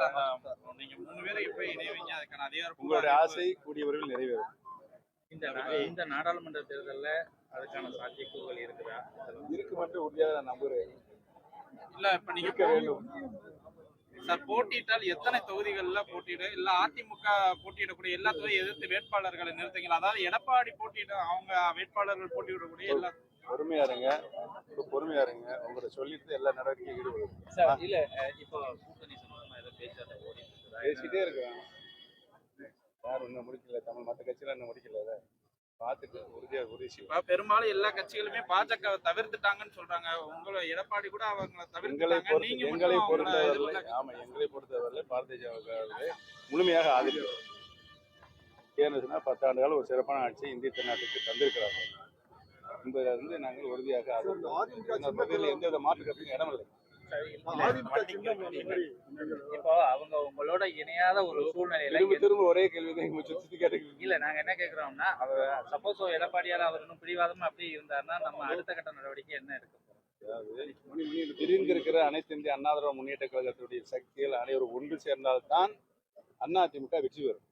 Sir அந்த நீங்க மூணு பேரை எப்ப இணைவீங்க? அதுக்கான அதிகாரம் உங்களுடைய ஆசை கூடிய விரைவில் நிறைவேறும். இந்த இந்த நாடாளுமன்ற தேர்தல்ல அதுக்கான சாத்தியக்கூறுகள் இருக்குதா? இருக்கு மட்டும் உறுதியாக நான் நம்புகிறேன் இல்ல இப்ப நீங்க வேண்டும். சார் போட்டியிட்டால் எத்தனை தொகுதிகள்ல போட்டியிட? இல்ல அதிமுக போட்டியிடக்கூடிய எல்லா தொகுதியும் எதிர்த்து வேட்பாளர்களை நிறுத்துங்களா? அதாவது எடப்பாடி போட்டியிட அவங்க வேட்பாளர்கள் போட்டியிடக்கூடிய எல்லா பொறுமையா இருங்க. பொறுமையா இருங்க. உங்களை சொல்லிட்டு எல்லா நடவடிக்கையும் ஈடுபடும் சார் இல்ல இப்போ கூட்டணி பேசிட்டே இருக்கிறாங்க யார் இன்னும் முடிக்கல. தமிழ் மற்ற கட்சியெல்லாம் இன்னும் முடிக்கல அதை பார்த்துட்டு உறுதியா உறுதி பெரும்பாலும் எல்லா கட்சிகளுமே பாஜக தவிர்த்துட்டாங்கன்னு சொல்றாங்க. உங்களை எடப்பாடி கூட அவங்கள நீங்க எங்களை எதிர்க்கல. ஆமா எங்களை பொறுத்தவரையில பாரதிய ஜனதாவை முழுமையாக ஆதரிக்கிறோம். ஏன்னு பத்தாண்டு காலம் ஒரு சிறப்பான ஆட்சி இந்திய திருநாட்டுக்கு தந்திருக்கிறார்கள். என்பதை வந்து நாங்கள் உறுதியாக ஆதரிக்கிறோம். பகுதியில் எந்தவித மாற்று கருத்துக்கும் இடமில்லை. இப்போ அவங்க உங்களோட இணையாத ஒரு சூழ்நிலையில திரும்ப திரும்ப ஒரே கேள்வி சுத்தி இல்ல நாங்க என்ன கேக்குறோம்னா அவர் சப்போஸ் எடப்பாடியார் அவர் இன்னும் பிடிவாதமா அப்படியே இருந்தாருன்னா நம்ம அடுத்த கட்ட நடவடிக்கை என்ன எடுக்க போறோம் பிரிந்திருக்கிற அனைத்து இந்திய அண்ணா திராவிட முன்னேற்ற கழகத்துடைய சக்திகள் அனைவரும் ஒன்று சேர்ந்தால்தான் அதிமுக வெற்றி பெறும்.